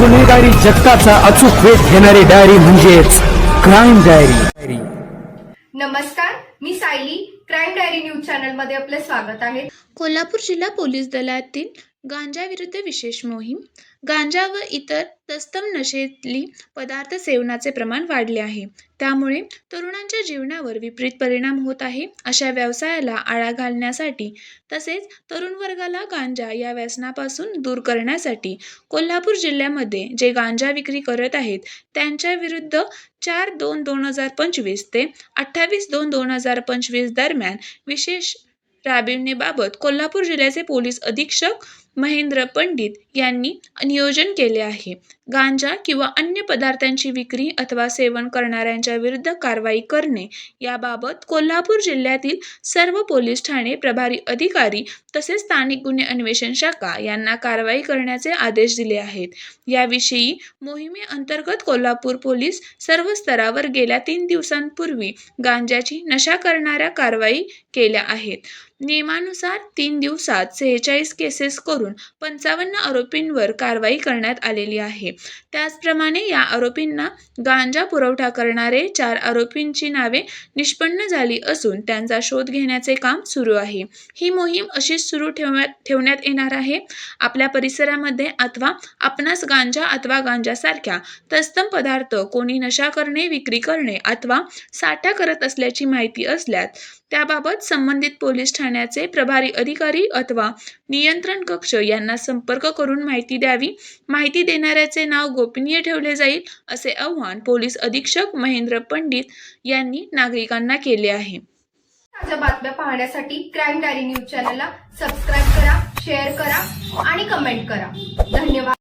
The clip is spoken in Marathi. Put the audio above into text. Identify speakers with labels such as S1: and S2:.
S1: गुन्हेगारी जगताचा अचूक वेध घेणारी डायरी म्हणजेच क्राईम डायरी
S2: नमस्कार मी सायली. क्राईम डायरी न्यूज चॅनलमध्ये आपले स्वागत आहे.
S3: कोल्हापूर जिल्हा पोलीस दलातील गांजा विरुद्ध विशेष मोहीम. गांजा व इतर तत्सम नशेतली पदार्थ सेवनाचे प्रमाण वाढले आहे. त्यामुळे तरुणांच्या जीवनावर विपरीत परिणाम होत आहे अशा व्यवसायाला आळा घालण्यासाठी तसेच तरुण वर्गाला गांजा या व्यसनापासून दूर करण्यासाठी कोल्हापूर जिल्ह्यामध्ये जे गांजा विक्री करत आहेत त्यांच्या विरुद्ध चार दोन दोन हजार पंचवीस ते अठ्ठावीस दोन दोन हजार पंचवीस दरम्यान विशेष राबविण्याबाबत कोल्हापूर जिल्ह्याचे पोलीस अधीक्षक महेंद्र पंडित यांनी नियोजन केले आहे. गांजा किंवा अन्य पदार्थांची विक्री अथवा सेवन करणाऱ्यांच्या विरुद्ध कारवाई करणे याबाबत कोल्हापूर जिल्ह्यातील सर्व पोलीस ठाणे प्रभारी अधिकारी तसेच स्थानिक गुन्हे अन्वेषण शाखा यांना कारवाई करण्याचे आदेश दिले आहेत. याविषयी मोहिमेअंतर्गत कोल्हापूर पोलीस सर्व स्तरावर गेल्या तीन दिवसांपूर्वी गांजाची नशा करणाऱ्या कारवाई केल्या आहेत. नियमानुसार तीन दिवसात सेहेचाळीस केसेस करून करून पंचावन्न आरोपींवर कारवाई करण्यात आलेली आहे. त्याचप्रमाणे या आरोपींना गांजा पुरवठा करणारे चार आरोपींची नावे निष्पन्न झाली असून त्यांचा शोध घेण्याचे काम सुरू आहे. ही मोहीम अशीच सुरू ठेवण्यात ठेवण्यात येणार आहे. आपल्या परिसरामध्ये अथवा आपणास गांजा अथवा गांजासारख्या तत्सम पदार्थ कोणी नशा करणे विक्री करणे अथवा साठा करत असल्याची माहिती असल्यास त्याबाबत संबंधित पोलीस ठाण्याचे प्रभारी अधिकारी अथवा नियंत्रण कक्ष यांना संपर्क करून माहिती द्यावी. माहिती देणाऱ्याचे नाव गोपनीय ठेवले जाईल असे आवाहन पोलीस अधीक्षक महेंद्र पंडित यांनी नागरिकांना केले आहे.
S2: ताज्या बातम्या पाहण्यासाठी क्राईम डायरी न्यूज चॅनलला सबस्क्राईब करा शेअर करा आणि कमेंट करा. धन्यवाद.